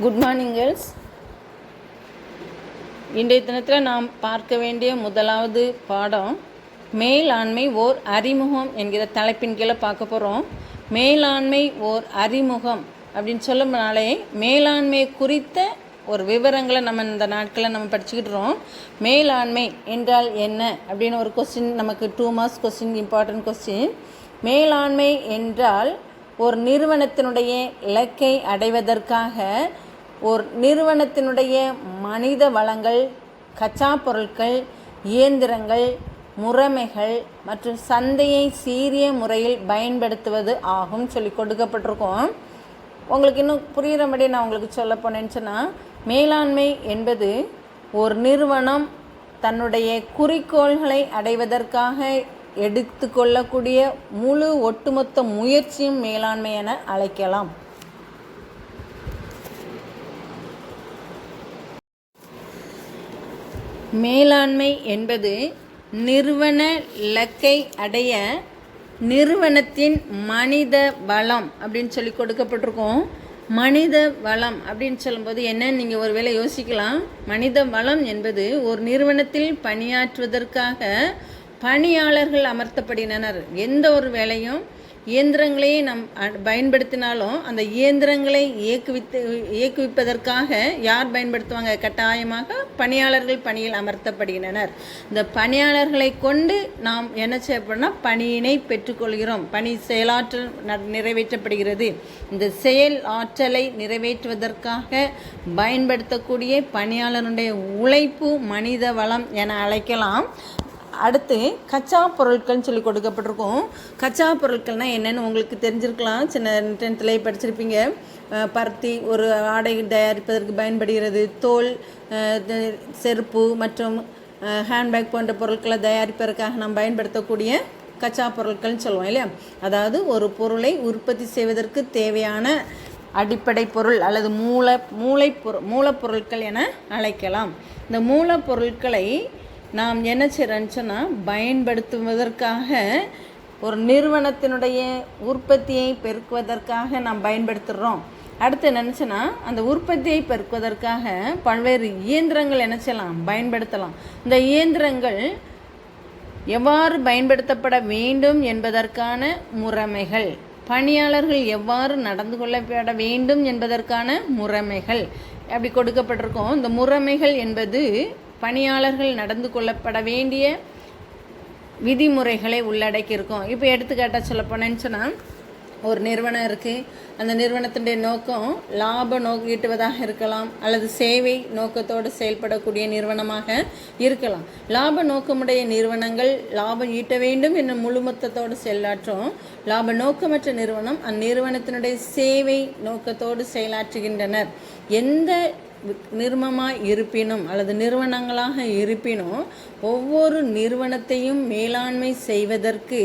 Good morning girls இன்றைய தினத்தில் நாம் பார்க்க வேண்டிய முதலாவது பாடம் மேலாண்மை ஓர் அறிமுகம் என்கிற தலைப்பின் கீழே பார்க்க போகிறோம் மேலாண்மை ஓர் அறிமுகம் அப்படின்னு சொல்லும்னாலே மேலாண்மை குறித்த ஒரு விவரங்களை நம்ம இந்த நாட்களில் நம்ம படிச்சுக்கிட்டுறோம் மேலாண்மை என்றால் என்ன அப்படின்னு ஒரு கொஸ்டின் நமக்கு two marks question important question மேலாண்மை என்றால் ஒரு நிறுவனத்தினுடைய இலக்கை அடைவதற்காக ஒரு நிறுவனத்தினுடைய மனித வளங்கள் கச்சா பொருட்கள் இயந்திரங்கள் முறைமைகள் மற்றும் சந்தையை சீரிய முறையில் பயன்படுத்துவது ஆகும் சொல்லி கொடுக்கப்பட்டிருக்கோம். உங்களுக்கு இன்னும் புரிகிறபடி நான் உங்களுக்கு சொல்ல போனேன்னு சொன்னால் மேலாண்மை என்பது ஒரு நிறுவனம் தன்னுடைய குறிக்கோள்களை அடைவதற்காக எடுத்துக்கொள்ளக்கூடிய முழு ஒட்டுமொத்த முயற்சியும் மேலாண்மை என அழைக்கலாம். மேலாண்மை என்பது நிறுவன இலக்கை அடைய நிறுவனத்தின் மனித வளம் அப்படின்னு சொல்லி கொடுக்கப்பட்டிருக்கோம். மனித வளம் அப்படின்னு சொல்லும்போது என்ன? நீங்கள் ஒரு வேலை யோசிக்கலாம். மனித வளம் என்பது ஒரு நிறுவனத்தில் பணியாற்றுவதற்காக பணியாளர்கள் அமர்த்தப்படினனர் எந்த ஒரு வேலையும் இயந்திரங்களையே நம் அ- பயன்படுத்தினாலும் அந்த இயந்திரங்களை இயக்குவித்து இயக்குவிப்பதற்காக யார் பயன்படுத்துவாங்க? கட்டாயமாக பணியாளர்கள் பணியில் அமர்த்தப்படுகின்றனர். இந்த பணியாளர்களை கொண்டு நாம் என்ன செய்யப்படும்னா பணியினை பெற்றுக்கொள்கிறோம். பணி செயலாற்றல் ந- நிறைவேற்றப்படுகிறது. இந்த செயல் ஆற்றலை நிறைவேற்றுவதற்காக பயன்படுத்தக்கூடிய பணியாளருடைய உழைப்பு மனித வளம் என அழைக்கலாம். அடுத்து கச்சா பொருட்கள்னு சொல்லி கொடுக்கப்பட்டிருக்கும். கச்சா பொருட்கள்னால் என்னென்னு உங்களுக்கு தெரிஞ்சிருக்கலாம். சின்ன டென்த்லேயே படிச்சிருப்பீங்க. பருத்தி ஒரு ஆடை தயாரிப்பதற்கு பயன்படுகிறது. தோல் செருப்பு மற்றும் ஹேண்ட்பேக் போன்ற பொருட்களை தயாரிப்பதற்காக நாம் பயன்படுத்தக்கூடிய கச்சா பொருட்கள்னு சொல்லுவோம் இல்லையா? அதாவது ஒரு பொருளை உற்பத்தி செய்வதற்கு தேவையான அடிப்படை பொருள் அல்லது மூல மூளை பொரு மூலப்பொருட்கள் என அழைக்கலாம். இந்த மூலப்பொருட்களை நாம் என்ன செய்கிறோன்னு பயன்படுத்துவதற்காக ஒரு நிறுவனத்தினுடைய உற்பத்தியை பெருக்குவதற்காக நாம் பயன்படுத்துகிறோம் அடுத்து நினச்சேன்னா அந்த உற்பத்தியை பெருக்குவதற்காக பல்வேறு இயந்திரங்கள் என்ன செய்யலாம்? பயன்படுத்தலாம். இந்த இயந்திரங்கள் எவ்வாறு பயன்படுத்தப்பட வேண்டும் என்பதற்கான முறைமைகள் பணியாளர்கள் எவ்வாறு நடந்து கொள்ளப்பட வேண்டும் என்பதற்கான முறைமைகள் அப்படி கொடுக்கப்பட்டிருக்கும். இந்த முறைமைகள் என்பது பணியாளர்கள் நடந்து கொள்ளப்பட வேண்டிய விதிமுறைகளை உள்ளடக்கியிருக்கும். இப்போ எடுத்துக்காட்டாக சொல்ல போனேன்னு சொன்னால் ஒரு நிறுவனம் இருக்குது அந்த நிறுவனத்தினுடைய நோக்கம் லாப நோக்கு ஈட்டுவதாக இருக்கலாம் அல்லது சேவை நோக்கத்தோடு செயல்படக்கூடிய நிறுவனமாக இருக்கலாம். லாப நோக்கமுடைய நிறுவனங்கள் லாபம் ஈட்ட வேண்டும் என்னும் முழுமொத்தத்தோடு செயலாற்றும் லாப நோக்கமற்ற நிறுவனம் அந்நிறுவனத்தினுடைய சேவை நோக்கத்தோடு செயலாற்றுகின்றனர். எந்த நிறுவனமாக இருப்பினும் அல்லது நிறுவனங்களாக இருப்பினும் ஒவ்வொரு நிறுவனத்தையும் மேலாண்மை செய்வதற்கு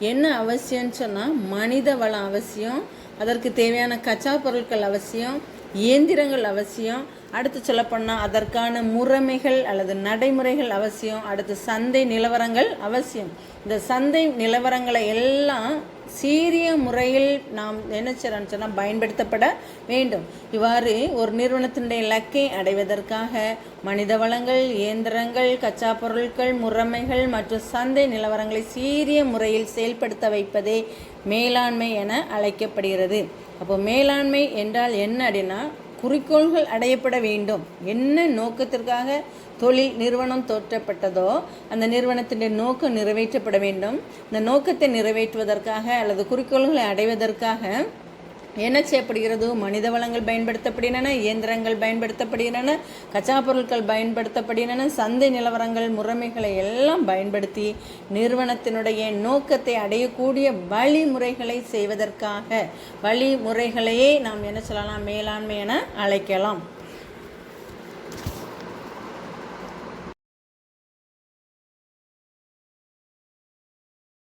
என்ன அவசியம்னு சொன்னால் மனித வளம் அவசியம் அதற்கு தேவையான கச்சா பொருட்கள் அவசியம் இயந்திரங்கள் அவசியம் அடுத்து சொல்லப்போனால் அதற்கான முறைமைகள் அல்லது நடைமுறைகள் அவசியம். அடுத்து சந்தை நிலவரங்கள் அவசியம். இந்த சந்தை நிலவரங்களை எல்லாம் சீரிய முறையில் நாம் என்ன செய்யறோம்னு சொன்னால் பயன்படுத்தப்பட வேண்டும். இவ்வாறு ஒரு நிறுவனத்தினுடைய இலக்கை அடைவதற்காக மனித வளங்கள் இயந்திரங்கள் கச்சா பொருட்கள் முறைமைகள் மற்றும் சந்தை நிலவரங்களை சீரிய முறையில் செயல்படுத்த வைப்பதே மேலாண்மை என அழைக்கப்படுகிறது. அப்போ மேலாண்மை என்றால் என்ன அப்படின்னா குறிக்கோள்கள் அடையப்பட வேண்டும். என்ன நோக்கத்திற்காக தொழில் நிறுவனம் தோற்றப்பட்டதோ அந்த நிறுவனத்தின் நோக்கம் நிறைவேற்றப்பட வேண்டும். இந்த நோக்கத்தை நிறைவேற்றுவதற்காக அல்லது குறிக்கோள்களை அடைவதற்காக என்ன செய்யப்படுகிறது மனித வளங்கள் பயன்படுத்தப்படுகின்றன இயந்திரங்கள் பயன்படுத்தப்படுகின்றன கச்சா பொருட்கள் பயன்படுத்தப்படுகின்றன சந்தை நிலவரங்கள் முறைமைகளை எல்லாம் பயன்படுத்தி நிறுவனத்தினுடைய நோக்கத்தை அடையக்கூடிய வழிமுறைகளை செய்வதற்காக வழிமுறைகளையே நாம் என்ன சொல்லலாம் மேலாண்மை என அழைக்கலாம்.